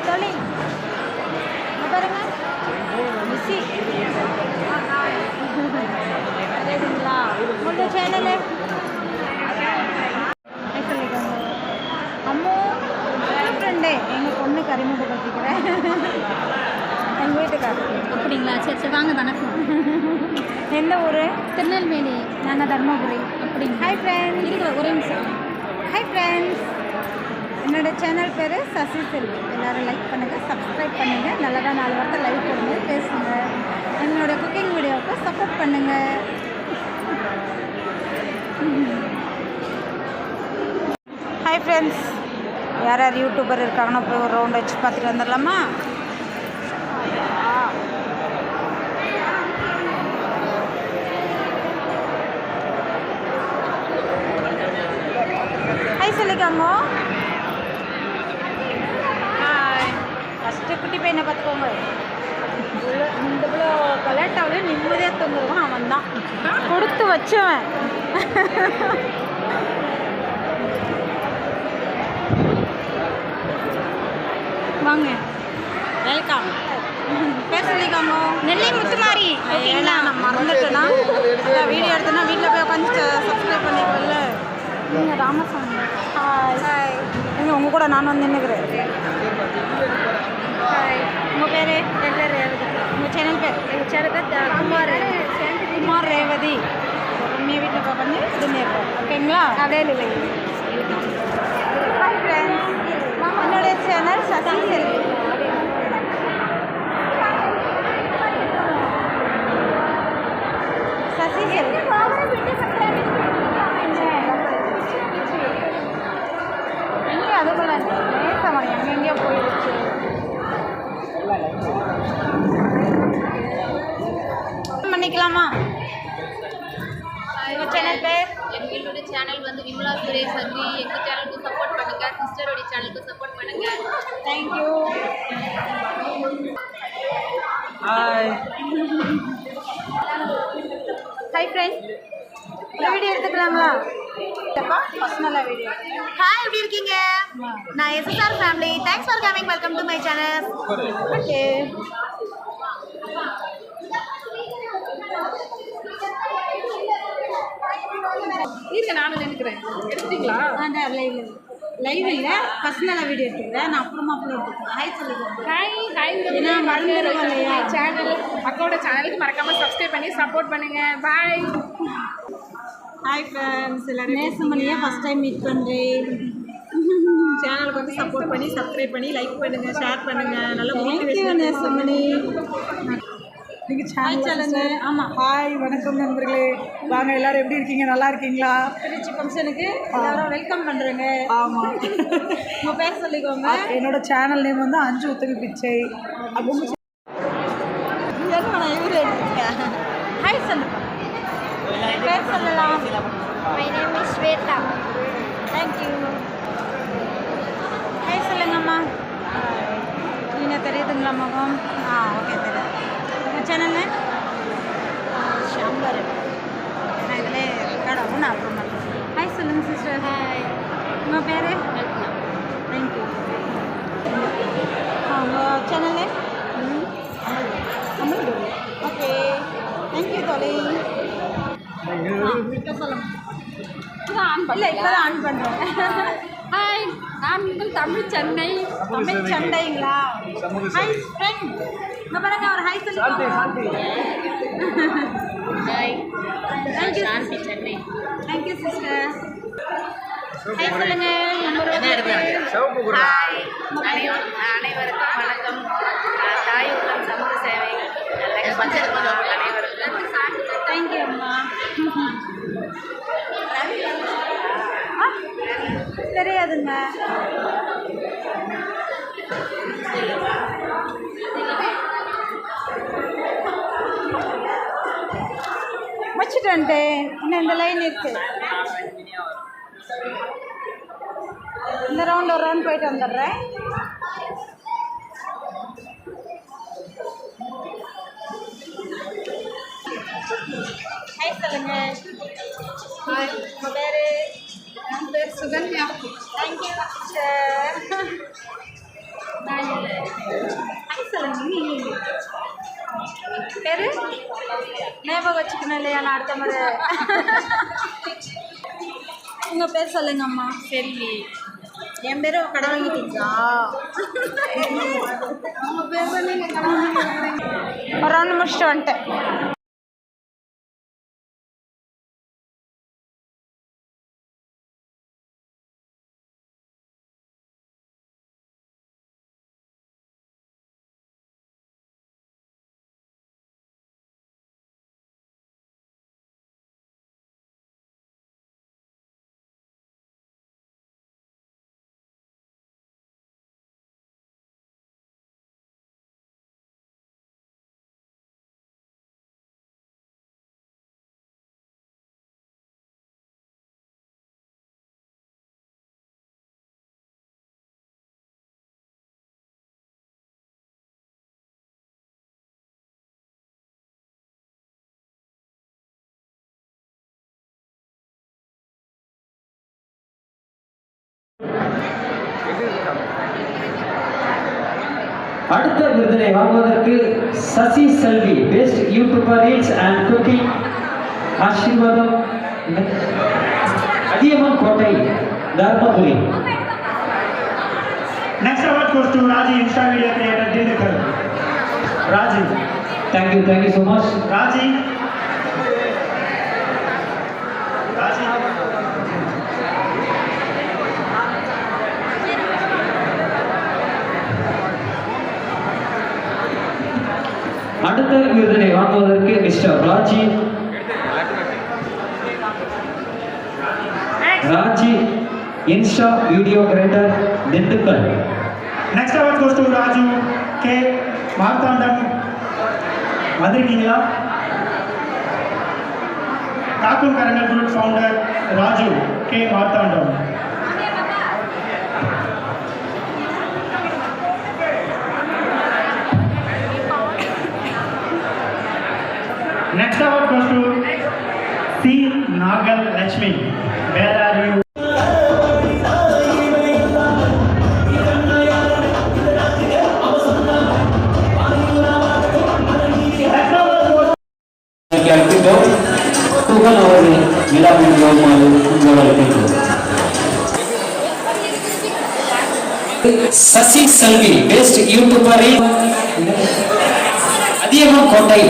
தோழி இங்க பாருங்க மிஸ்ஸி சரிங்களா உங்க சேனலு அம்மு ஃப்ரெண்டு எங்கள் பொண்ணு கறிமுகப்படுத்திக்கிறேன் எங்கள் வீட்டுக்காரர் அப்படிங்களா? சரி சரி வாங்க வணக்கம் எந்த ஊர்? திருநெல்வேலி. நாங்கள் தர்மபுரி. அப்படிங்க ஹாய் ஃப்ரெண்ட்ஸ் இருக்கிற ஒரே நிமிஷம். ஹாய் ஃப்ரெண்ட்ஸ் என்னோட சேனல் பேர் சசி செல்வி. எல்லோரும் லைக் பண்ணுங்கள் சப்ஸ்கிரைப் பண்ணுங்கள் நல்லதாக நாலு வாரத்தை லைக் பண்ணுங்க பேசுங்க. என்னோடய குக்கிங் வீடியோவுக்கு சப்போர்ட் பண்ணுங்கள் ஹாய் ஃப்ரெண்ட்ஸ் யார் யார் யூடியூபர் இருக்காங்கன்னா போய் ஒரு ரவுண்ட் வச்சு பார்த்துட்டு வந்துடலாமா? ஹாய் சொல்லிக்காங்க ஹாய் குட்டி பையனை பார்த்துக்கோங்க இந்த இவ்வளோ கலாட்டாவில் நிம்மதியாக தூங்குறவன் அவன் தான் கொடுத்து வச்சவன். வாங்க. வெல்கம் பேர் சொல்லிக்காங்க நெல்லை முத்துமாரி. ஓகேங்களா? நான் மறந்துட்டேன்னா அதான் வீடியோ எடுத்தேன்னா வீட்டில் போய் உட்காந்து சப்ஸ்கிரைப் பண்ணிக்கல நீங்கள் ராமசாமி. ஹாய் ஹாய் உங்கள் கூட நான் வந்து நின்றுக்கிறேன் உங்கள் பேர் என் பேர் ரேவதி உங்கள் சேனல் பேர் எங்கள் சேனல் பேர் குமார் குமார் ரேவதி ரம்யா வீட்டில் போய் உட்காந்து இது ஓகேங்களா அதே இல்லை ஹாய் ஃப்ரெண்ட்ஸ் என்னுடைய சேனல் சசி செல்வி சசி செல்வி எங்கே அதுக்குள்ள நேசமணி அங்கே எங்கேயோ போயிடுச்சு பண்ணிக்கலாமா உங்கள் சேனல் பேர் எங்களுடைய சேனல் வந்து விமலா சுரேஷ் அக்ரி எங்கள் சேனலுக்கு சப்போர்ட் பண்ணுங்க சிஸ்டருடைய சேனலுக்கு சப்போர்ட் பண்ணுங்க. Thank you hi hi friend video video hi எப்படி இருக்கீங்க? நான் SSR family thanks for coming welcome to my channel okay நினைக்கிறேன் எடுத்துட்டீங்களா லைவ் லைவ் இல்லை. பர்சனலாக வீடியோ எடுத்துக்கிறேன். நான் அப்புறமா அப்லோட் பண்ணுறேன் ஹாய் ஹாய் ஹாய் சேனல் அக்காவோட சேனலுக்கு மறக்காம சப்ஸ்கிரைப் பண்ணி சப்போர்ட் பண்ணுங்க. பாய் ஹாய் ஃப்ரெண்ட்ஸ் எல்லாரும் நேசமணியை ஃபஸ்ட் டைம் மீட் பண்ணுறேன் சேனலுக்கு வந்து சப்போர்ட் பண்ணி சப்ஸ்கிரைப் பண்ணி லைக் பண்ணுங்க ஷேர் பண்ணுங்க. நல்ல நேசமணி. நீங்கள் ஹாய் சொல்லுங்க ஆமாம் ஹாய் வணக்கம் நண்பர்களே. வாங்க எல்லாரும் எப்படி இருக்கீங்க? நல்லா இருக்கீங்களா? திருச்சி ஃபங்க்ஷனுக்கு எல்லாரும் வெல்கம் பண்ணுறேங்க ஆமாம் உங்கள் பேர் சொல்லிக்கோங்க. என்னோட சேனல் நேம் வந்து அஞ்சு உத்தவி பிச்சை. அப்போ ஹாய் சொல்லுங்க பேர் சொல்லலாம். My name is Swetha thank you hi சொல்லுங்கம்மா. நீங்கள் தெரியுதுங்களா முகம்? ஆ ஓகே தெரியுது. உங்கள் சேனல் ஷாம்பர் நான் இதில் ரெக்கார்ட் ஆகும் நான் அப்புறம் பண்ணுறேன் ஹாய் சொல்லுங்கள் சிஸ்டர் ஹாய் உங்கள் பேர் தேங்க்யூ உங்கள் சேனல் அமல் ஓகே தேங்க்யூ தோழி இப்போ சொல்லுங்கள் இல்லை இப்போ தான் ஆன் பண்ணுறேன் ஹாய் நான் உங்கள் தமிழ் சென்னை தமிழ் சண்டைங்களா ஹாய் ஃப்ரெண்ட் இங்க பாருங்க அவர் ஹாய் சொல்லி hi thank you Shanthi. Chennai. Thank you sister hi சொல்லுங்க அனைவருக்கும் வணக்கம். தாய் உள்ளம் சமூக சேவை. அனைவருக்கும். தேங்க்யூ அம்மா. ஆ, வச்சுட்டேன்ட்டே இன்னும் இந்த லைன் இருக்கு. இந்த ரவுண்ட் ஒரு ரவுண்ட் போயிட்டு வந்துடுறேன். ஹாய் சொல்லுங்க. பேர்? பேர் சுகன்யா. கேமரா உங்கள் பேர் சொல்லுங்க அம்மா செல்வி என் பேரும் கடை வாங்கிட்டீங்களா ஒரு ரவுண்டு முடிச்சுட்டு வந்துட்டேன். அடுத்த விருதினை வாங்குவதற்கு Sasi Selvi best YouTuber reels and cooking ஆசீர்வாதம் Adhiyaman Kottai Dharmapuri Next award goes to Raji Insta Video Creator Didikar. Raji. Thank you thank you so much. Raji. அடுத்த விருதினை வாங்குவதற்கு mister Raji. Raji insta video creator Dindigul. Next award goes to Raju K Marthandam வந்திருக்கீங்களா? Kakkum Karangal group founder Raju K Marthandam award goes அழைக்கின்றோம் புகழ் அவர்கள் விழாவில் வருமாறு உங்கள் அழைக்கின்றோம் சசி செல்வி பெஸ்ட் யூடியூபர் அதியமான் கோட்டை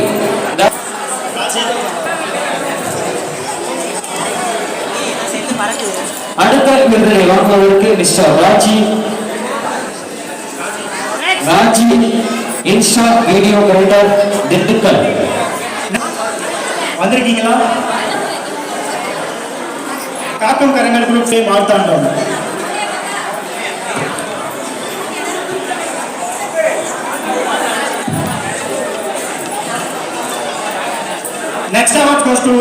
அடுத்த விருதினை வாங்குவதற்கு mister Raji. Raji insta video creator Dindigul. வந்திருக்கீங்களா? காக்கும் கரங்கள் group say Marthandam. Next award goes to